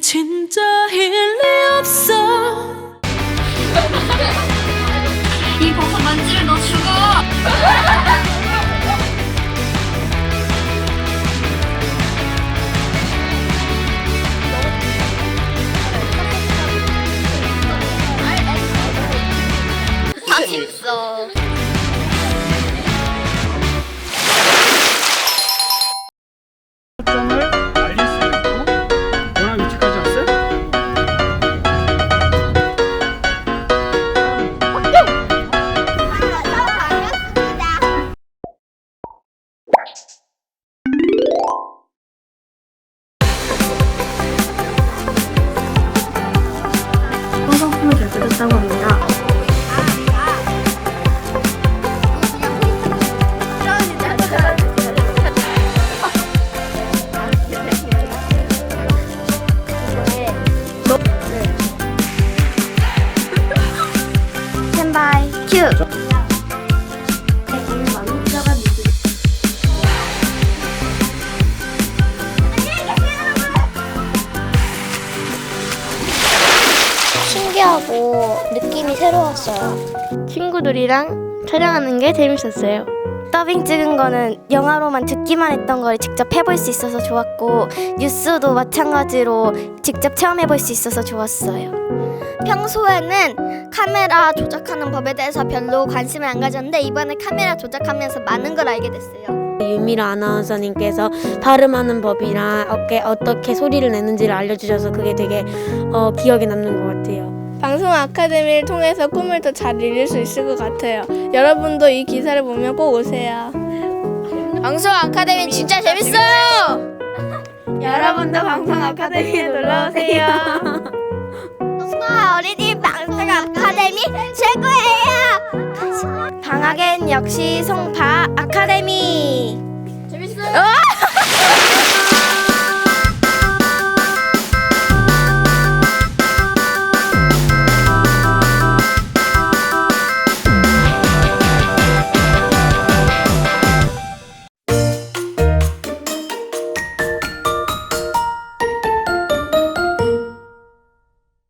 진짜 일리 없어 성성품을 잘 뜯었다고 합니다. 스탠바이 큐! 신기하고 느낌이 새로웠어요. 친구들이랑 촬영하는 게 재밌었어요. 더빙 찍은 거는 영화로만 듣기만 했던 걸 직접 해볼 수 있어서 좋았고 뉴스도 마찬가지로 직접 체험해볼 수 있어서 좋았어요. 평소에는 카메라 조작하는 법에 대해서 별로 관심을 안 가졌는데 이번에 카메라 조작하면서 많은 걸 알게 됐어요. 유미라 아나운서님께서 발음하는 법이랑 어깨 어떻게 소리를 내는지를 알려주셔서 그게 되게 어, 기억에 남는 것 같아요. 방송 아카데미를 통해서 꿈을 더 잘 이룰 수 있을 것 같아요. 여러분도 이 기사를 보면 꼭 오세요. 방송 아카데미 진짜 재밌어요. 여러분도 방송 아카데미에 놀러 오세요. 송아 어린이 방송 아카데미 최고예요. 방학엔 역시 송파.